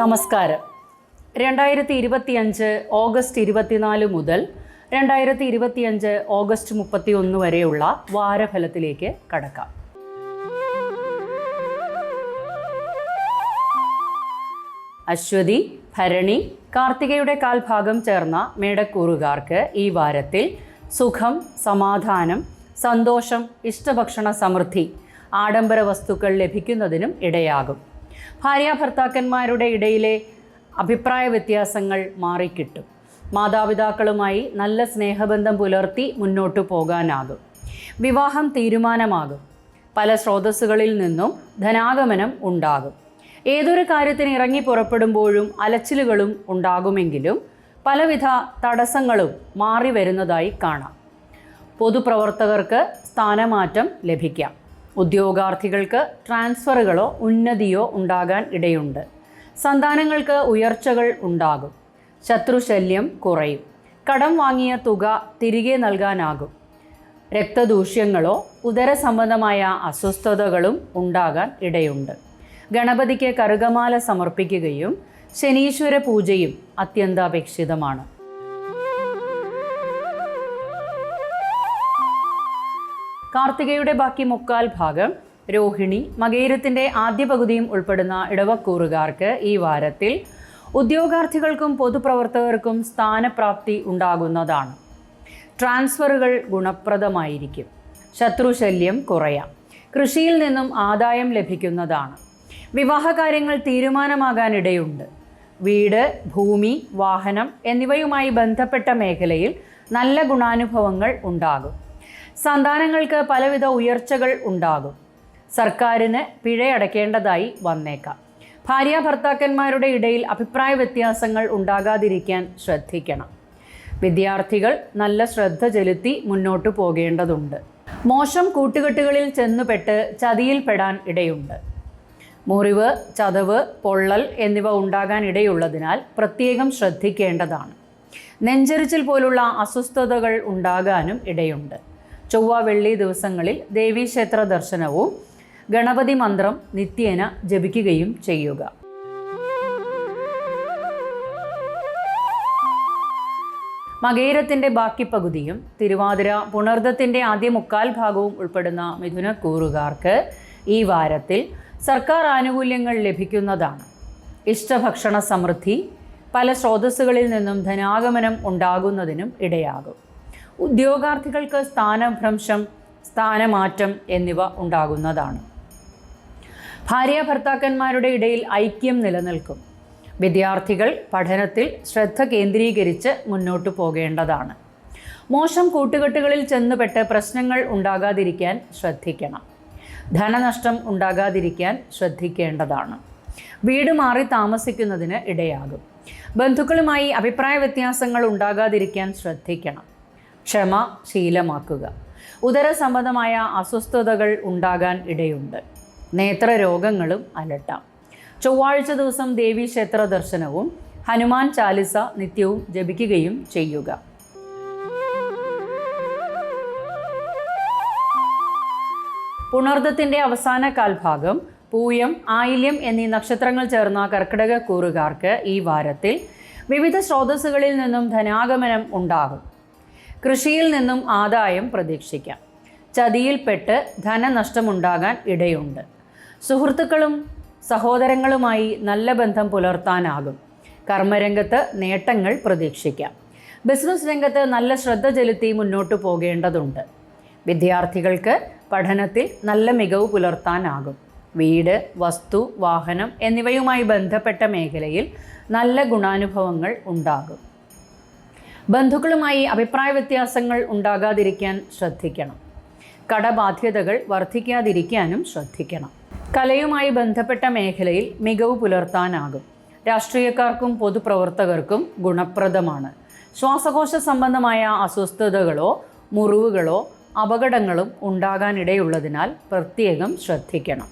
നമസ്കാരം. രണ്ടായിരത്തി ഇരുപത്തിയഞ്ച് ഓഗസ്റ്റ് ഇരുപത്തിനാല് മുതൽ രണ്ടായിരത്തി ഇരുപത്തിയഞ്ച് ഓഗസ്റ്റ് മുപ്പത്തി ഒന്ന് വരെയുള്ള വാരഫലത്തിലേക്ക് കടക്കാം. അശ്വതി ഭരണി കാർത്തികയുടെ കാൽഭാഗം ചേർന്ന മേടക്കൂറുകാർക്ക് ഈ വാരത്തിൽ സുഖം സമാധാനം സന്തോഷം ഇഷ്ടഭക്ഷണ സമൃദ്ധി ആഡംബര വസ്തുക്കൾ ലഭിക്കുന്നതിനും ഇടയാകും. ഭാര്യാഭർത്താക്കന്മാരുടെ ഇടയിലെ അഭിപ്രായ വ്യത്യാസങ്ങൾ മാറിക്കിട്ടും. മാതാപിതാക്കളുമായി നല്ല സ്നേഹബന്ധം പുലർത്തി മുന്നോട്ടു പോകാനാകും. വിവാഹം തീരുമാനമാകും. പല സ്രോതസ്സുകളിൽ നിന്നും ധനാഗമനം ഉണ്ടാകും. ഏതൊരു കാര്യത്തിന് ഇറങ്ങി പുറപ്പെടുമ്പോഴും അലച്ചിലുകളും ഉണ്ടാകുമെങ്കിലും പലവിധ തടസ്സങ്ങളും മാറി വരുന്നതായി കാണാം. പൊതുപ്രവർത്തകർക്ക് സ്ഥാനമാറ്റം ലഭിക്കാം. ഉദ്യോഗാർത്ഥികൾക്ക് ട്രാൻസ്ഫറുകളോ ഉന്നതിയോ ഉണ്ടാകാൻ ഇടയുണ്ട്. സന്താനങ്ങൾക്ക് ഉയർച്ചകൾ ഉണ്ടാകും. ശത്രുശല്യം കുറയും. കടം വാങ്ങിയ തുക തിരികെ നൽകാനാകും. രക്തദൂഷ്യങ്ങളോ ഉദരസംബന്ധമായ അസ്വസ്ഥതകളും ഉണ്ടാകാൻ ഇടയുണ്ട്. ഗണപതിക്ക് കറുകമാല സമർപ്പിക്കുകയും ശനീശ്വര പൂജയും അത്യന്താപേക്ഷിതമാണ്. കാർത്തികയുടെ ബാക്കി മുക്കാൽ ഭാഗം രോഹിണി മകേരത്തിന്റെ ആദ്യ പകുതിയും ഉൾപ്പെടുന്ന ഇടവക്കൂറുകാർക്ക് ഈ വാരത്തിൽ ഉദ്യോഗാർത്ഥികൾക്കും പൊതുപ്രവർത്തകർക്കും സ്ഥാനപ്രാപ്തി ഉണ്ടാകുന്നതാണ്. ട്രാൻസ്ഫറുകൾ ഗുണപ്രദമായിരിക്കും. ശത്രുശല്യം കുറയാം. കൃഷിയിൽ നിന്നും ആദായം ലഭിക്കുന്നതാണ്. വിവാഹകാര്യങ്ങൾ തീരുമാനമാകാനിടയുണ്ട്. വീട് ഭൂമി വാഹനം എന്നിവയുമായി ബന്ധപ്പെട്ട മേഖലയിൽ നല്ല ഗുണാനുഭവങ്ങൾ ഉണ്ടാകും. സന്താനങ്ങൾക്ക് പലവിധ ഉയർച്ചകൾ ഉണ്ടാകും. സർക്കാരിന് പിഴയടക്കേണ്ടതായി വന്നേക്കാം. ഭാര്യ ഭർത്താക്കന്മാരുടെ ഇടയിൽ അഭിപ്രായ വ്യത്യാസങ്ങൾ ഉണ്ടാകാതിരിക്കാൻ ശ്രദ്ധിക്കണം. വിദ്യാർത്ഥികൾ നല്ല ശ്രദ്ധ ചെലുത്തി മുന്നോട്ടു പോകേണ്ടതുണ്ട്. മോശം കൂട്ടുകെട്ടുകളിൽ ചെന്നുപെട്ട് ചതിയിൽപ്പെടാൻ ഇടയുണ്ട്. മുറിവ് ചതവ് പൊള്ളൽ എന്നിവ ഉണ്ടാകാൻ ഇടയുള്ളതിനാൽ പ്രത്യേകം ശ്രദ്ധിക്കേണ്ടതാണ്. നെഞ്ചരിച്ചിൽ പോലുള്ള അസ്വസ്ഥതകൾ ഉണ്ടാകാനും ഇടയുണ്ട്. ചൊവ്വ വെള്ളി ദിവസങ്ങളിൽ ദേവീക്ഷേത്ര ദർശനവും ഗണപതി മന്ത്രം നിത്യേന ജപിക്കുകയും ചെയ്യുക. മകേരത്തിന്റെ ബാക്കി പകുതിയും തിരുവാതിര പുണർദത്തിന്റെ ആദ്യ മുക്കാൽ ഭാഗവും ഉൾപ്പെടുന്ന മിഥുനക്കൂറുകാർക്ക് ഈ വാരത്തിൽ സർക്കാർ ആനുകൂല്യങ്ങൾ ലഭിക്കുന്നതാണ്. ഇഷ്ടഭക്ഷണ സമൃദ്ധി പല സ്രോതസ്സുകളിൽ നിന്നും ധനാഗമനം ഉണ്ടാകുന്നതിനും ഇടയാകും. ഉദ്യോഗാർത്ഥികൾക്ക് സ്ഥാനഭ്രംശം സ്ഥാനമാറ്റം എന്നിവ ഉണ്ടാകുന്നതാണ്. ഭാര്യ ഭർത്താക്കന്മാരുടെ ഇടയിൽ ഐക്യം നിലനിൽക്കും. വിദ്യാർത്ഥികൾ പഠനത്തിൽ ശ്രദ്ധ കേന്ദ്രീകരിച്ച് മുന്നോട്ടു പോകേണ്ടതാണ്. മോശം കൂട്ടുകെട്ടുകളിൽ ചെന്നുപെട്ട് പ്രശ്നങ്ങൾ ഉണ്ടാകാതിരിക്കാൻ ശ്രദ്ധിക്കണം. ധനനഷ്ടം ഉണ്ടാകാതിരിക്കാൻ ശ്രദ്ധിക്കേണ്ടതാണ്. വീട് മാറി താമസിക്കുന്നതിന് ഇടയാകും. ബന്ധുക്കളുമായി അഭിപ്രായ വ്യത്യാസങ്ങൾ ഉണ്ടാകാതിരിക്കാൻ ശ്രദ്ധിക്കണം. ക്ഷമ ശീലമാക്കുക. ഉദര സംബന്ധമായ അസ്വസ്ഥതകൾ ഉണ്ടാകാൻ ഇടയുണ്ട്. നേത്രരോഗങ്ങളും അലട്ടാം. ചൊവ്വാഴ്ച ദിവസം ദേവി ക്ഷേത്ര ദർശനവും ഹനുമാൻ ചാലിസ നിത്യവും ജപിക്കുകയും ചെയ്യുക. പുണർദത്തിന്റെ അവസാന കാൽഭാഗം പൂയം ആയില്യം എന്നീ നക്ഷത്രങ്ങൾ ചേർന്ന കർക്കിടക കൂറുകാർക്ക് ഈ വാരത്തിൽ വിവിധ സ്രോതസ്സുകളിൽ നിന്നും ധനാഗമനം ഉണ്ടാകും. കൃഷിയിൽ നിന്നും ആദായം പ്രതീക്ഷിക്കാം. ചതിയിൽപ്പെട്ട് ധനനഷ്ടമുണ്ടാകാൻ ഇടയുണ്ട്. സുഹൃത്തുക്കളും സഹോദരങ്ങളുമായി നല്ല ബന്ധം പുലർത്താനാകും. കർമ്മരംഗത്ത് നേട്ടങ്ങൾ പ്രതീക്ഷിക്കാം. ബിസിനസ് രംഗത്ത് നല്ല ശ്രദ്ധ ചെലുത്തി മുന്നോട്ട് പോകേണ്ടതുണ്ട്. വിദ്യാർത്ഥികൾക്ക് പഠനത്തിൽ നല്ല മികവ് പുലർത്താനാകും. വീട് വസ്തു വാഹനം എന്നിവയുമായി ബന്ധപ്പെട്ട മേഖലയിൽ നല്ല ഗുണാനുഭവങ്ങൾ ഉണ്ടാകും. ബന്ധുക്കളുമായി അഭിപ്രായ വ്യത്യാസങ്ങൾ ഉണ്ടാകാതിരിക്കാൻ ശ്രദ്ധിക്കണം. കടബാധ്യതകൾ വർദ്ധിക്കാതിരിക്കാനും ശ്രദ്ധിക്കണം. കലയുമായി ബന്ധപ്പെട്ട മേഖലയിൽ മികവ് പുലർത്താനാകും. രാഷ്ട്രീയക്കാർക്കും പൊതുപ്രവർത്തകർക്കും ഗുണപ്രദമാണ്. ശ്വാസകോശ സംബന്ധമായ അസ്വസ്ഥതകളോ മുറിവുകളോ അപകടങ്ങളും ഉണ്ടാകാനിടയുള്ളതിനാൽ പ്രത്യേകം ശ്രദ്ധിക്കണം.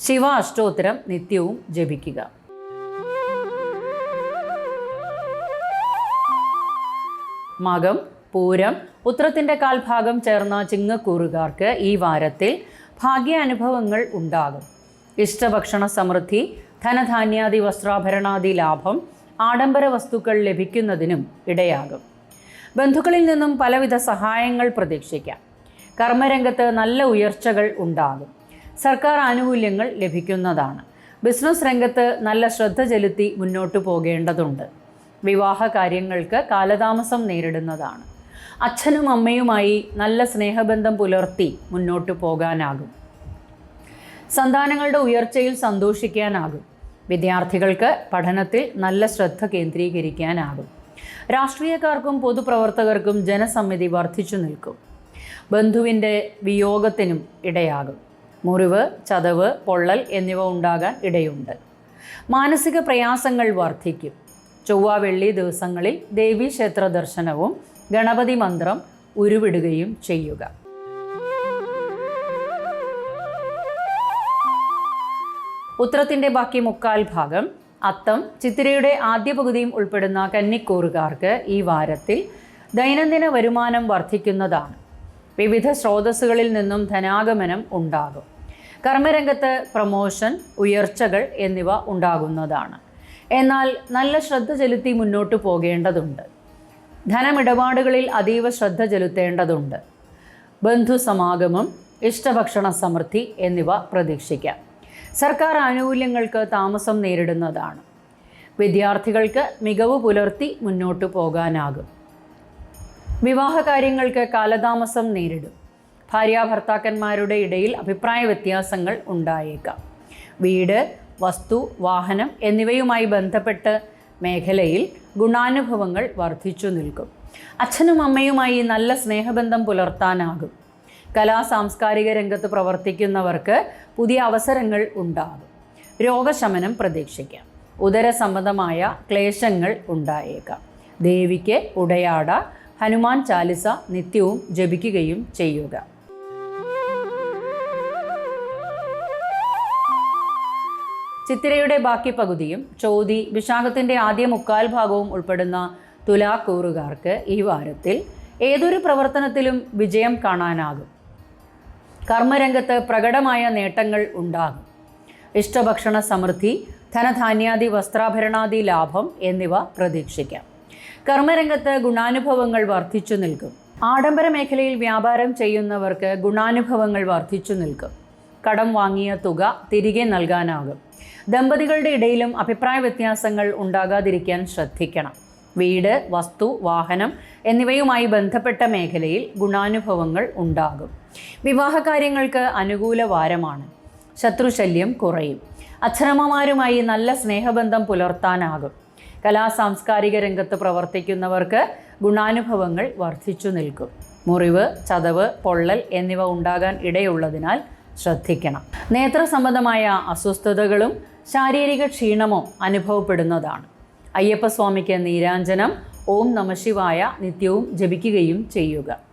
ശിവ അഷ്ടോത്തരം നിത്യവും ജപിക്കുക. മകം പൂരം ഉത്രത്തിന്റെ കാൽഭാഗം ചേർന്ന ചിങ്ങക്കൂറുകാർക്ക് ഈ വാരത്തിൽ ഭാഗ്യാനുഭവങ്ങൾ ഉണ്ടാകും. ഇഷ്ടഭക്ഷണ സമൃദ്ധി ധനധാന്യാദി വസ്ത്രാഭരണാദി ലാഭം ആഡംബര വസ്തുക്കൾ ലഭിക്കുന്നതിനും ഇടയാകും. ബന്ധുക്കളിൽ നിന്നും പലവിധ സഹായങ്ങൾ പ്രതീക്ഷിക്കാം. കർമ്മരംഗത്ത് നല്ല ഉയർച്ചകൾ ഉണ്ടാകും. സർക്കാർ ആനുകൂല്യങ്ങൾ ലഭിക്കുന്നതാണ്. ബിസിനസ് രംഗത്ത് നല്ല ശ്രദ്ധ ചെലുത്തി മുന്നോട്ടു പോകേണ്ടതുണ്ട്. വിവാഹ കാര്യങ്ങൾക്ക് കാലതാമസം നേരിടുന്നതാണ്. അച്ഛനും അമ്മയുമായി നല്ല സ്നേഹബന്ധം പുലർത്തി മുന്നോട്ട് പോകാനാകും. സന്താനങ്ങളുടെ ഉയർച്ചയിൽ സന്തോഷിക്കാനാകും. വിദ്യാർത്ഥികൾക്ക് പഠനത്തിൽ നല്ല ശ്രദ്ധ കേന്ദ്രീകരിക്കാനാകും. രാഷ്ട്രീയക്കാർക്കും പൊതുപ്രവർത്തകർക്കും ജനസമിതി വർദ്ധിച്ചു നിൽക്കും. ബന്ധുവിന്റെ വിയോഗത്തിനും ഇടയാകും. മുറിവ് ചതവ് പൊള്ളൽ എന്നിവ ഉണ്ടാകാൻ ഇടയുണ്ട്. മാനസിക പ്രയാസങ്ങൾ വർദ്ധിക്കും. ചൊവ്വ വെള്ളി ദിവസങ്ങളിൽ ദേവീക്ഷേത്ര ദർശനവും ഗണപതി മന്ത്രം ഉരുവിടുകയും ചെയ്യുക. ഉത്രത്തിന്റെ ബാക്കി മുക്കാൽ ഭാഗം അത്തം ചിത്തിരയുടെ ആദ്യ പകുതിയും ഉൾപ്പെടുന്ന കന്നിക്കൂറുകാർക്ക് ഈ വാരത്തിൽ ദൈനംദിന വരുമാനം വർദ്ധിക്കുന്നതാണ്. വിവിധ സ്രോതസ്സുകളിൽ നിന്നും ധനാഗമനം ഉണ്ടാകും. കർമ്മരംഗത്ത് പ്രമോഷൻ ഉയർച്ചകൾ എന്നിവ ഉണ്ടാകുന്നതാണ്. എന്നാൽ നല്ല ശ്രദ്ധ ചെലുത്തി മുന്നോട്ട് പോകേണ്ടതുണ്ട്. ധനമിടപാടുകളിൽ അതീവ ശ്രദ്ധ ചെലുത്തേണ്ടതുണ്ട്. ബന്ധുസമാഗമം ഇഷ്ടഭക്ഷണ സമൃദ്ധി എന്നിവ പ്രതീക്ഷിക്കാം. സർക്കാർ ആനുകൂല്യങ്ങൾക്ക് താമസം നേരിടുന്നതാണ്. വിദ്യാർത്ഥികൾക്ക് മികവ് പുലർത്തി മുന്നോട്ട് പോകാനാകും. വിവാഹ കാര്യങ്ങൾക്ക് കാലതാമസം നേരിടും. ഭാര്യാഭർത്താക്കന്മാരുടെ ഇടയിൽ അഭിപ്രായ വ്യത്യാസങ്ങൾ ഉണ്ടായേക്കാം. വീട് വസ്തു വാഹനം എന്നിവയുമായി ബന്ധപ്പെട്ട് മേഖലയിൽ ഗുണാനുഭവങ്ങൾ വർദ്ധിച്ചു നിൽക്കും. അച്ഛനും അമ്മയുമായി നല്ല സ്നേഹബന്ധം പുലർത്താനാകും. കലാ സാംസ്കാരിക രംഗത്ത് പ്രവർത്തിക്കുന്നവർക്ക് പുതിയ അവസരങ്ങൾ ഉണ്ടാകും. രോഗശമനം പ്രതീക്ഷിക്കാം. ഉദര സംബന്ധമായ ക്ലേശങ്ങൾ ഉണ്ടായേക്കാം. ദേവിക്ക് ഉടയാട ഹനുമാൻ ചാലിസ നിത്യവും ജപിക്കുകയും ചെയ്യുക. ചിത്തിരയുടെ ബാക്കി പകുതിയും ചോതി വിശാഖത്തിന്റെ ആദ്യ മുക്കാൽ ഭാഗവും ഉൾപ്പെടുന്ന തുലാക്കൂറുകാർക്ക് ഈ വാരത്തിൽ ഏതൊരു പ്രവർത്തനത്തിലും വിജയം കാണാനാകും. കർമ്മരംഗത്ത് പ്രകടമായ നേട്ടങ്ങൾ ഉണ്ടാകും. ഇഷ്ടഭക്ഷണ സമൃദ്ധി ധനധാന്യാദി വസ്ത്രാഭരണാദി ലാഭം എന്നിവ പ്രതീക്ഷിക്കാം. കർമ്മരംഗത്ത് ഗുണാനുഭവങ്ങൾ വർദ്ധിച്ചു നിൽക്കും. ആഡംബര മേഖലയിൽ വ്യാപാരം ചെയ്യുന്നവർക്ക് ഗുണാനുഭവങ്ങൾ വർദ്ധിച്ചു നിൽക്കും. കടം വാങ്ങിയ തുക തിരികെ നൽകാനാകും. ദമ്പതികളുടെ ഇടയിലും അഭിപ്രായ വ്യത്യാസങ്ങൾ ഉണ്ടാകാതിരിക്കാൻ ശ്രദ്ധിക്കണം. വീട് വസ്തു വാഹനം എന്നിവയുമായി ബന്ധപ്പെട്ട മേഖലയിൽ ഗുണാനുഭവങ്ങൾ ഉണ്ടാകും. വിവാഹകാര്യങ്ങൾക്ക് അനുകൂല വാരമാണ്. ശത്രുശല്യം കുറയും. അച്ഛനമ്മമാരുമായി നല്ല സ്നേഹബന്ധം പുലർത്താനാകും. കലാ സാംസ്കാരിക രംഗത്ത് പ്രവർത്തിക്കുന്നവർക്ക് ഗുണാനുഭവങ്ങൾ വർദ്ധിച്ചു നിൽക്കും. മുറിവ് ചതവ് പൊള്ളൽ എന്നിവ ഉണ്ടാകാൻ ഇടയുള്ളതിനാൽ ശ്രദ്ധിക്കണം. നേത്ര സംബന്ധമായ അസ്വസ്ഥതകളും ശാരീരിക ക്ഷീണമോ അനുഭവപ്പെടുന്നതാണ്. അയ്യപ്പസ്വാമിക്ക് നീരാഞ്ജനം ഓം നമശിവായ നിത്യവും ജപിക്കുകയും ചെയ്യുക.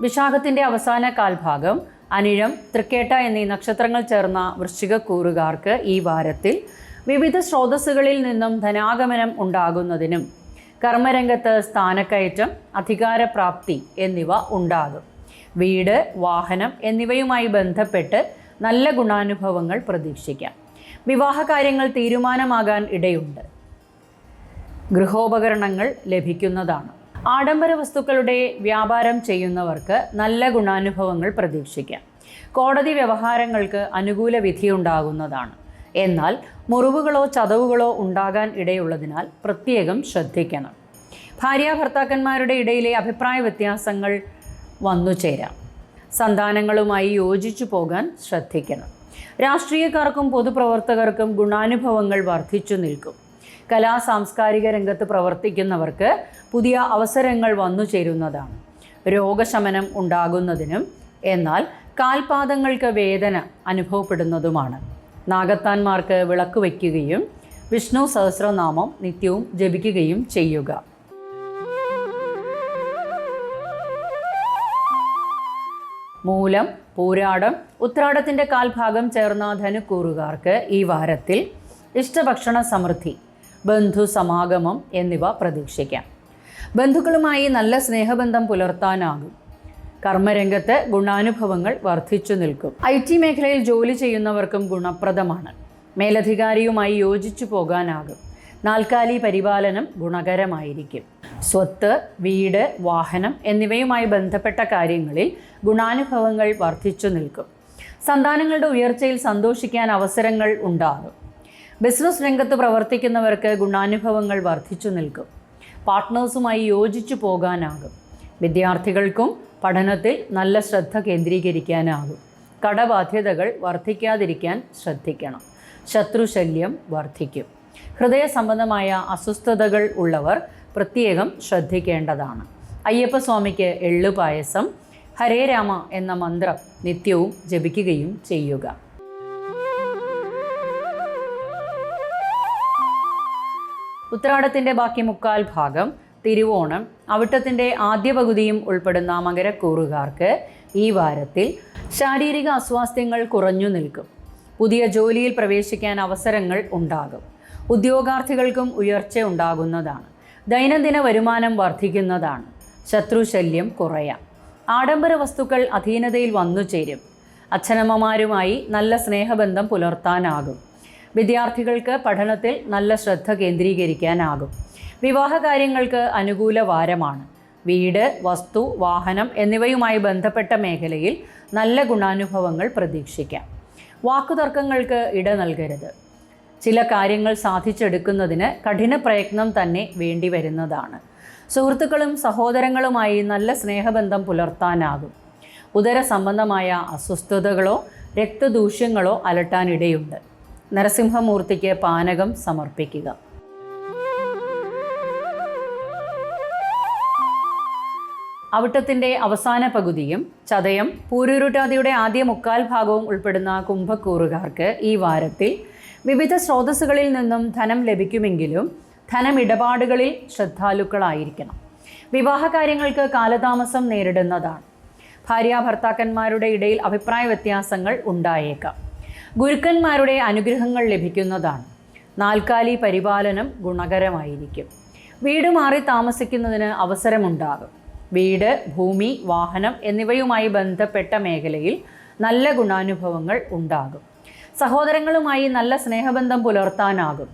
വിശാഖത്തിന്റെ അവസാന കാൽഭാഗം അനിഴം തൃക്കേട്ട എന്നീ നക്ഷത്രങ്ങൾ ചേർന്ന വൃശ്ചികക്കൂറുകാർക്ക് ഈ വാരത്തിൽ വിവിധ സ്രോതസ്സുകളിൽ നിന്നും ധനാഗമനം ഉണ്ടാകുന്നതിനും കർമ്മരംഗത്ത് സ്ഥാനക്കയറ്റം അധികാരപ്രാപ്തി എന്നിവ ഉണ്ടാകും. വീട് വാഹനം എന്നിവയുമായി ബന്ധപ്പെട്ട് നല്ല ഗുണാനുഭവങ്ങൾ പ്രതീക്ഷിക്കാം. വിവാഹകാര്യങ്ങൾ തീരുമാനമാകാൻ ഇടയുണ്ട്. ഗൃഹോപകരണങ്ങൾ ലഭിക്കുന്നതാണ്. ആഡംബര വസ്തുക്കളുടെ വ്യാപാരം ചെയ്യുന്നവർക്ക് നല്ല ഗുണാനുഭവങ്ങൾ പ്രതീക്ഷിക്കാം. കോടതി വ്യവഹാരങ്ങൾക്ക് അനുകൂല വിധിയുണ്ടാകുന്നതാണ് എന്നാൽ മുറിവുകളോ ചതവുകളോ ഉണ്ടാകാൻ ഇടയുള്ളതിനാൽ പ്രത്യേകം ശ്രദ്ധിക്കണം. ഭാര്യാഭർത്താക്കന്മാരുടെ ഇടയിലെ അഭിപ്രായ വ്യത്യാസങ്ങൾ വന്നു ചേരാം. സന്താനങ്ങളുമായി യോജിച്ചു പോകാൻ ശ്രദ്ധിക്കണം. രാഷ്ട്രീയക്കാർക്കും പൊതുപ്രവർത്തകർക്കും ഗുണാനുഭവങ്ങൾ വർദ്ധിച്ചു നിൽക്കും. കലാ സാംസ്കാരിക രംഗത്ത് പ്രവർത്തിക്കുന്നവർക്ക് പുതിയ അവസരങ്ങൾ വന്നു ചേരുന്നതാണ്. രോഗശമനം ഉണ്ടാകുന്നതിനും എന്നാൽ കാൽപാദങ്ങൾക്ക് വേദന അനുഭവപ്പെടുന്നതുമാണ്. നാഗത്താന്മാർക്ക് വിളക്ക് വയ്ക്കുകയും വിഷ്ണു സഹസ്രനാമം നിത്യവും ജപിക്കുകയും ചെയ്യുക. മൂലം പൂരാടം ഉത്രാടത്തിന്റെ കാൽഭാഗം ചേർന്ന ധനുക്കൂറുകാർക്ക് ഈ വാരത്തിൽ ഇഷ്ടഭക്ഷണ സമൃദ്ധി ബന്ധു സമാഗമം എന്നിവ പ്രതീക്ഷിക്കാം. ബന്ധുക്കളുമായി നല്ല സ്നേഹബന്ധം പുലർത്താനാകും. കർമ്മരംഗത്ത് ഗുണാനുഭവങ്ങൾ വർദ്ധിച്ചു നിൽക്കും. ഐ ടി മേഖലയിൽ ജോലി ചെയ്യുന്നവർക്കും ഗുണപ്രദമാണ്. മേലധികാരിയുമായി യോജിച്ചു പോകാനാകും. നാൽക്കാലി പരിപാലനം ഗുണകരമായിരിക്കും. സ്വത്ത് വീട് വാഹനം എന്നിവയുമായി ബന്ധപ്പെട്ട കാര്യങ്ങളിൽ ഗുണാനുഭവങ്ങൾ വർദ്ധിച്ചു നിൽക്കും. സന്താനങ്ങളുടെ ഉയർച്ചയിൽ സന്തോഷിക്കാൻ അവസരങ്ങൾ ഉണ്ടാകും. ബിസിനസ് രംഗത്ത് പ്രവർത്തിക്കുന്നവർക്ക് ഗുണാനുഭവങ്ങൾ വർദ്ധിച്ചു നിൽക്കും. പാർട്ട്നേഴ്സുമായി യോജിച്ചു പോകാനാകും. വിദ്യാർത്ഥികൾക്കും പഠനത്തിൽ നല്ല ശ്രദ്ധ കേന്ദ്രീകരിക്കാനാകും. കടബാധ്യതകൾ വർദ്ധിക്കാതിരിക്കാൻ ശ്രദ്ധിക്കണം. ശത്രുശല്യം വർദ്ധിക്കും. ഹൃദയ സംബന്ധമായ അസ്വസ്ഥതകൾ ഉള്ളവർ പ്രത്യേകം ശ്രദ്ധിക്കേണ്ടതാണ്. അയ്യപ്പസ്വാമിക്ക് എള്ളുപായസം ഹരേ രാമ എന്ന മന്ത്രം നിത്യവും ജപിക്കുകയും ചെയ്യുക. ഉത്രാടത്തിന്റെ ബാക്കി മുക്കാൽ ഭാഗം തിരുവോണം അവിട്ടത്തിന്റെ ആദ്യ പകുതിയും ഉൾപ്പെടുന്ന മകരക്കൂറുകാർക്ക് ഈ വാരത്തിൽ ശാരീരിക അസ്വാസ്ഥ്യങ്ങൾ കുറഞ്ഞു നിൽക്കും. പുതിയ ജോലിയിൽ പ്രവേശിക്കാൻ അവസരങ്ങൾ ഉണ്ടാകും. ഉദ്യോഗാർത്ഥികൾക്കും ഉയർച്ച ഉണ്ടാകുന്നതാണ്. ദൈനംദിന വരുമാനം വർദ്ധിക്കുന്നതാണ്. ശത്രുശല്യം കുറയാം. ആഡംബര വസ്തുക്കൾ അധീനതയിൽ വന്നു ചേരും. അച്ഛനമ്മമാരുമായി നല്ല സ്നേഹബന്ധം പുലർത്താനാകും. വിദ്യാർത്ഥികൾക്ക് പഠനത്തിൽ നല്ല ശ്രദ്ധ കേന്ദ്രീകരിക്കാനാകും. വിവാഹ കാര്യങ്ങൾക്ക് അനുകൂല വാരമാണ്. വീട് വസ്തു വാഹനം എന്നിവയുമായി ബന്ധപ്പെട്ട മേഖലയിൽ നല്ല ഗുണാനുഭവങ്ങൾ പ്രതീക്ഷിക്കാം. വാക്കുതർക്കങ്ങൾക്ക് ഇട നൽകരുത്. ചില കാര്യങ്ങൾ സാധിച്ചെടുക്കുന്നതിന് കഠിന പ്രയത്നം തന്നെ വേണ്ടി വരുന്നതാണ് സുഹൃത്തുക്കളും സഹോദരങ്ങളുമായി നല്ല സ്നേഹബന്ധം പുലർത്താനാകും. ഉദര സംബന്ധമായ അസ്വസ്ഥതകളോ രക്തദൂഷ്യങ്ങളോ അലട്ടാനിടയുണ്ട്. നരസിംഹമൂർത്തിക്ക് പാനകം സമർപ്പിക്കുക. അവിട്ടത്തിന്റെ അവസാന പകുതിയും ചതയം പൂരുരുട്ടാതിയുടെ ആദ്യ മുക്കാൽ ഭാഗവും ഉൾപ്പെടുന്ന കുംഭക്കൂറുകാർക്ക് ഈ വാരത്തിൽ വിവിധ സ്രോതസ്സുകളിൽ നിന്നും ധനം ലഭിക്കുമെങ്കിലും ധനമിടപാടുകളിൽ ശ്രദ്ധാലുക്കളായിരിക്കണം. വിവാഹകാര്യങ്ങൾക്ക് കാലതാമസം നേരിടുന്നതാണ്. ഭാര്യ ഭർത്താക്കന്മാരുടെ ഇടയിൽ അഭിപ്രായ വ്യത്യാസങ്ങൾ ഉണ്ടായേക്കാം. ഗുരുക്കന്മാരുടെ അനുഗ്രഹങ്ങൾ ലഭിക്കുന്നതാണ്. നാൽക്കാലി പരിപാലനം ഗുണകരമായിരിക്കും. വീട് മാറി താമസിക്കുന്നതിന് അവസരമുണ്ടാകും. വീട് ഭൂമി വാഹനം എന്നിവയുമായി ബന്ധപ്പെട്ട മേഖലയിൽ നല്ല ഗുണാനുഭവങ്ങൾ ഉണ്ടാകും. സഹോദരങ്ങളുമായി നല്ല സ്നേഹബന്ധം പുലർത്താനാകും.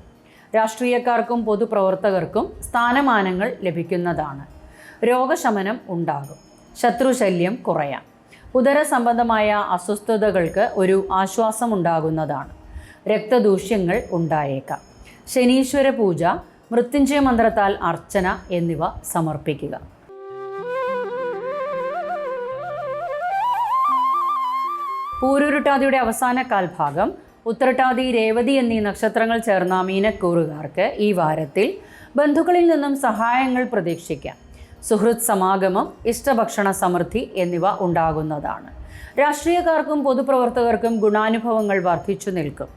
രാഷ്ട്രീയക്കാർക്കും പൊതുപ്രവർത്തകർക്കും സ്ഥാനമാനങ്ങൾ ലഭിക്കുന്നതാണ്. രോഗശമനം ഉണ്ടാകും. ശത്രുശല്യം കുറയാം. ഉദര സംബന്ധമായ അസ്വസ്ഥതകൾക്ക് ഒരു ആശ്വാസം ഉണ്ടാകുന്നതാണ്. രക്തദൂഷ്യങ്ങൾ ഉണ്ടായേക്കാം. ശനീശ്വര പൂജ മൃത്യുഞ്ജയ മന്ത്രത്താൽ അർച്ചന എന്നിവ സമർപ്പിക്കുക. പൂരുരുട്ടാതിയുടെ അവസാന കാൽഭാഗം ഉത്തരട്ടാതി രേവതി എന്നീ നക്ഷത്രങ്ങൾ ചേർന്ന മീനക്കൂറുകാർക്ക് ഈ വാരത്തിൽ ബന്ധുക്കളിൽ നിന്നും സഹായങ്ങൾ പ്രതീക്ഷിക്കാം. സുഹൃത് സമാഗമം ഇഷ്ടഭക്ഷണ സമൃദ്ധി എന്നിവ ഉണ്ടാകുന്നതാണ്. രാഷ്ട്രീയക്കാർക്കും പൊതുപ്രവർത്തകർക്കും ഗുണാനുഭവങ്ങൾ വർദ്ധിച്ചു നിൽക്കും.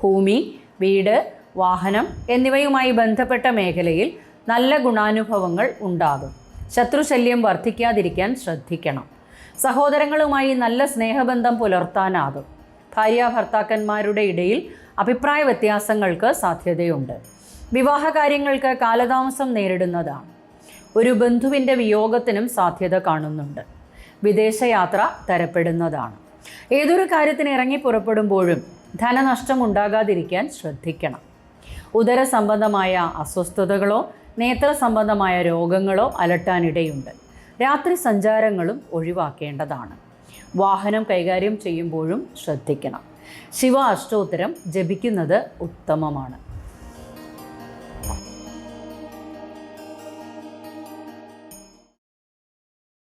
ഭൂമി വീട് വാഹനം എന്നിവയുമായി ബന്ധപ്പെട്ട മേഖലയിൽ നല്ല ഗുണാനുഭവങ്ങൾ ഉണ്ടാകും. ശത്രുശല്യം വർദ്ധിക്കാതിരിക്കാൻ ശ്രദ്ധിക്കണം. സഹോദരങ്ങളുമായി നല്ല സ്നേഹബന്ധം പുലർത്താനാകും. ഭാര്യ ഭർത്താക്കന്മാരുടെ ഇടയിൽ അഭിപ്രായ വ്യത്യാസങ്ങൾക്ക് സാധ്യതയുണ്ട്. വിവാഹ കാര്യങ്ങൾക്ക് കാലതാമസം നേരിടുന്നതാണ്. ഒരു ബന്ധുവിന്റെ വിയോഗത്തിനും സാധ്യത കാണുന്നുണ്ട്. വിദേശയാത്ര തരപ്പെടുന്നതാണ്. ഏതൊരു കാര്യത്തിന് ഇറങ്ങി പുറപ്പെടുമ്പോഴും ധനനഷ്ടം ഉണ്ടാകാതിരിക്കാൻ ശ്രദ്ധിക്കണം. ഉദര സംബന്ധമായ അസ്വസ്ഥതകളോ നേത്ര സംബന്ധമായ രോഗങ്ങളോ അലട്ടാനിടയുണ്ട്. രാത്രി സഞ്ചാരങ്ങളും ഒഴിവാക്കേണ്ടതാണ്. വാഹനം കൈകാര്യം ചെയ്യുമ്പോഴും ശ്രദ്ധിക്കണം. ശിവ അഷ്ടോത്തരം ജപിക്കുന്നത് ഉത്തമമാണ്.